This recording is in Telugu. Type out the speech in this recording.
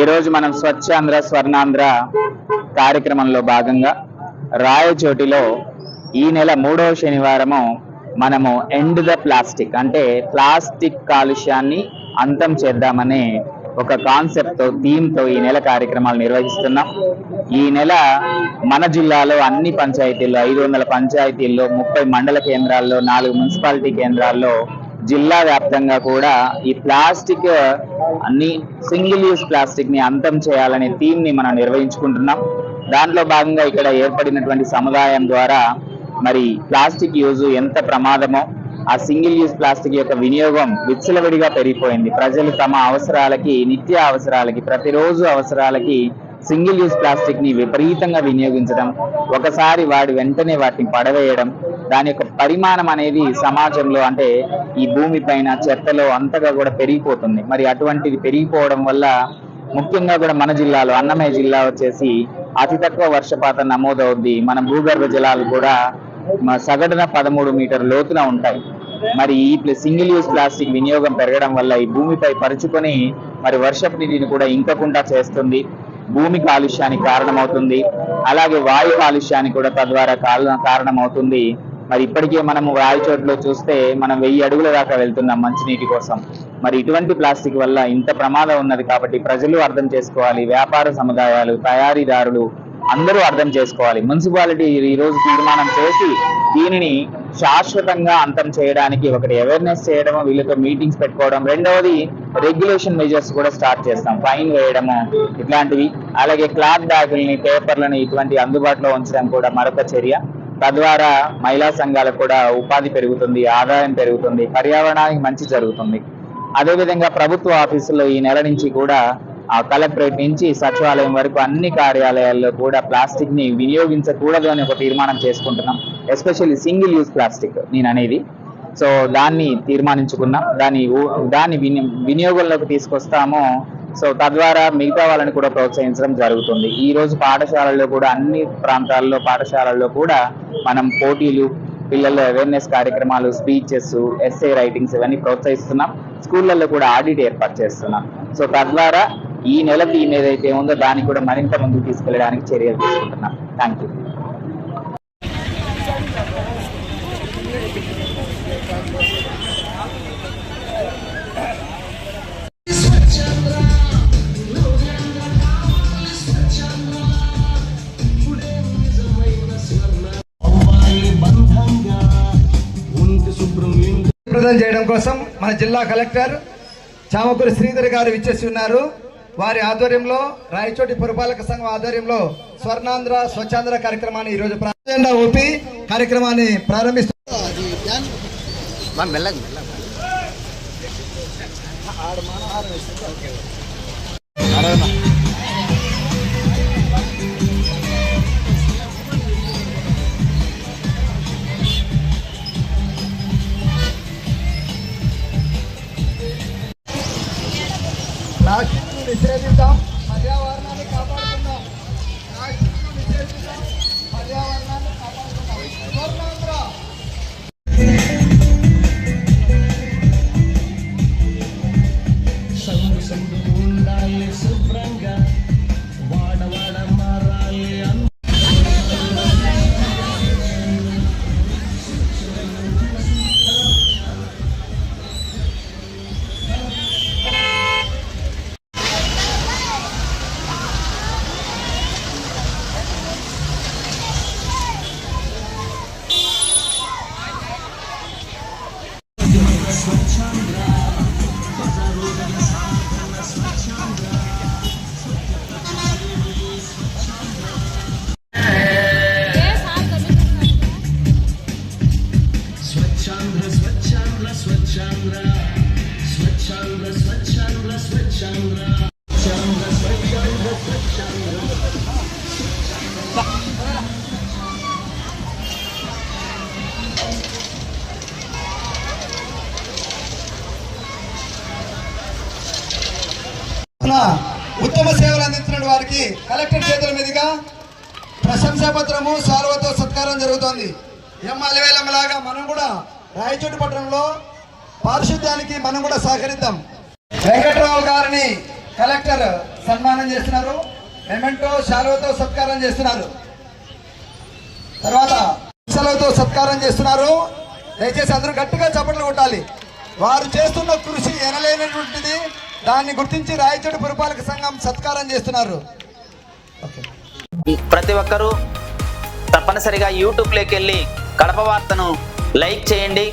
ఈరోజు మనం స్వచ్ఛాంధ్ర స్వర్ణాంధ్ర కార్యక్రమంలో భాగంగా రాయచోటిలో ఈ నెల మూడవ శనివారము మనము ఎండ్ ద ప్లాస్టిక్ అంటే ప్లాస్టిక్ కాలుష్యాన్ని అంతం చేద్దామనే ఒక కాన్సెప్ట్తో థీమ్తో ఈ నెల కార్యక్రమాలు నిర్వహిస్తున్నాం. ఈ నెల మన జిల్లాలో అన్ని పంచాయతీల్లో ఐదు వందల పంచాయతీల్లో ముప్పై మండల కేంద్రాల్లో నాలుగు మున్సిపాలిటీ కేంద్రాల్లో జిల్లా వ్యాప్తంగా కూడా ఈ ప్లాస్టిక్ అన్ని సింగిల్ యూస్ ప్లాస్టిక్ని అంతం చేయాలనే థీమ్ని మనం నిర్వహించుకుంటున్నాం. దాంట్లో భాగంగా ఇక్కడ ఏర్పడినటువంటి సముదాయం ద్వారా మరి ప్లాస్టిక్ యూజ్ ఎంత ప్రమాదమో ఆ సింగిల్ యూజ్ ప్లాస్టిక్ యొక్క వినియోగం విచ్చలవిడిగా పెరిగిపోయింది. ప్రజలు తమ అవసరాలకి నిత్య అవసరాలకి ప్రతిరోజు అవసరాలకి సింగిల్ యూజ్ ప్లాస్టిక్ని విపరీతంగా వినియోగించడం ఒకసారి వాడి వెంటనే వాటిని పడవేయడం దాని యొక్క పరిమాణం అనేది సమాజంలో అంటే ఈ భూమి పైన చెత్తలో అంతగా కూడా పెరిగిపోతుంది. మరి అటువంటిది పెరిగిపోవడం వల్ల ముఖ్యంగా కూడా మన జిల్లాలో అన్నమయ్య జిల్లా వచ్చేసి అతి తక్కువ వర్షపాతం నమోదవుద్ది. మన భూగర్భ జలాలు కూడా సగటున పదమూడు మీటర్ లోతున ఉంటాయి. మరి ఈ సింగిల్ యూజ్ ప్లాస్టిక్ వినియోగం పెరగడం వల్ల ఈ భూమిపై పరుచుకొని మరి వర్షపు నీటిని కూడా ఇంకకుండా చేస్తుంది. భూమి కాలుష్యానికి కారణమవుతుంది. అలాగే వాయు కాలుష్యానికి కూడా తద్వారా కారణం కారణమవుతుంది. మరి ఇప్పటికే మనము రాయచోట్లో చూస్తే మనం వెయ్యి అడుగుల దాకా వెళ్తున్నాం మంచినీటి కోసం. మరి ఇటువంటి ప్లాస్టిక్ వల్ల ఇంత ప్రమాదం ఉన్నది కాబట్టి ప్రజలు అర్థం చేసుకోవాలి వ్యాపార సముదాయాలు తయారీదారులు అందరూ అర్థం చేసుకోవాలి. మున్సిపాలిటీ ఈ రోజు తీర్మానం చేసి దీనిని శాశ్వతంగా అంతం చేయడానికి ఒకటి అవేర్నెస్ చేయడం వీళ్ళతో మీటింగ్స్ పెట్టుకోవడం రెండవది రెగ్యులేషన్ మెజర్స్ కూడా స్టార్ట్ చేస్తాం. ఫైన్ వేయడము ఇట్లాంటివి. అలాగే క్లాత్ బ్యాగుల్ని పేపర్లని ఇటువంటి అందుబాటులో ఉంచడం కూడా మరొక చర్య. తద్వారా మహిళా సంఘాలకు కూడా ఉపాధి పెరుగుతుంది ఆదాయం పెరుగుతుంది పర్యావరణానికి మంచి జరుగుతుంది. అదేవిధంగా ప్రభుత్వ ఆఫీసుల్లో ఈ నెల నుంచి కూడా ఆ కలెక్టరేట్ నుంచి సచివాలయం వరకు అన్ని కార్యాలయాల్లో కూడా ప్లాస్టిక్ని వినియోగించకూడదు అని ఒక తీర్మానం చేసుకుంటున్నాం. ఎస్పెషల్లీ సింగిల్ యూజ్ ప్లాస్టిక్ నేను అనేది. సో దాన్ని తీర్మానించుకున్నాం. దాని దాన్ని విని వినియోగంలోకి తీసుకొస్తాము. సో తద్వారా మిగతా వాళ్ళని కూడా ప్రోత్సహించడం జరుగుతుంది. ఈ రోజు పాఠశాలల్లో కూడా అన్ని ప్రాంతాల్లో పాఠశాలల్లో కూడా మనం పోటీలు పిల్లల అవేర్నెస్ కార్యక్రమాలు స్పీచెస్ ఎస్ఏ రైటింగ్స్ ఇవన్నీ ప్రోత్సహిస్తున్నాం. స్కూళ్ళల్లో కూడా ఆడిట్ ఏర్పాటు చేస్తున్నాం. సో తద్వారా ఈ నెల థీమ్ ఏదైతే ఉందో దాన్ని కూడా మరింత ముందుకు తీసుకెళ్ళడానికి చర్యలు తీసుకుంటున్నాం. థ్యాంక్ యూ ప్రదానం చేయడం కోసం మన జిల్లా కలెక్టర్ చామకూరి శ్రీధర్ గారు విచ్చేసి ఉన్నారు. వారి ఆధ్వర్యంలో రాయచోటి పురపాలక సంఘం ఆధ్వర్యంలో స్వర్ణాంధ్ర స్వచ్ఛాంధ్ర కార్యక్రమాన్ని ఈరోజు ప్రా- జెండా ఊపి కార్యక్రమాన్ని ప్రారంభిస్తున్నారు నిర్దేశిస్తాం పర్యావరణాన్ని కాపాడుకుందాం. ప్లాస్టిక్ను నిర్దేశిస్తాం పర్యావరణాన్ని కాపాడుకుందాం. సగుడు స్వచ్ఛాంధ్ర స్వచ్ఛాంధ్ర స్వచ్ఛాంధ్ర స్వచ్ఛాంధ్ర స్వచ్ఛాంధ్ర స్వచ్ఛాంధ్ర ఉత్తమ సేవలు అందించిన వారికి కలెక్టర్ చేతుల మీదుగా ప్రశంసా పత్రము సాల్వతో సత్కారం జరుగుతోంది. ఎం అలవేలమ్మలాగా మనం కూడా రాయచోటి పట్టణంలో పారిశుద్ధ్యానికి మనం కూడా సహకరిద్దాం. వెంకట్రావు గారిని కలెక్టర్ సన్మానం చేస్తున్నారు. మెమెంటో శాలువతో సత్కారం చేస్తున్నారు. తర్వాత సెలవుతో సత్కారం చేస్తున్నారు. దయచేసి అందరూ గట్టిగా చప్పట్లు కొట్టాలి. వారు చేస్తున్న కృషి ఎనలేనటువంటిది. దాన్ని గుర్తించి రాయచోటి పురపాలక సంఘం సత్కారం చేస్తున్నారు. ఓకే. ప్రతి ఒక్కరూ తప్పనిసరిగా యూట్యూబ్లోకి వెళ్ళి కడప వార్తను లైక్ చేయండి.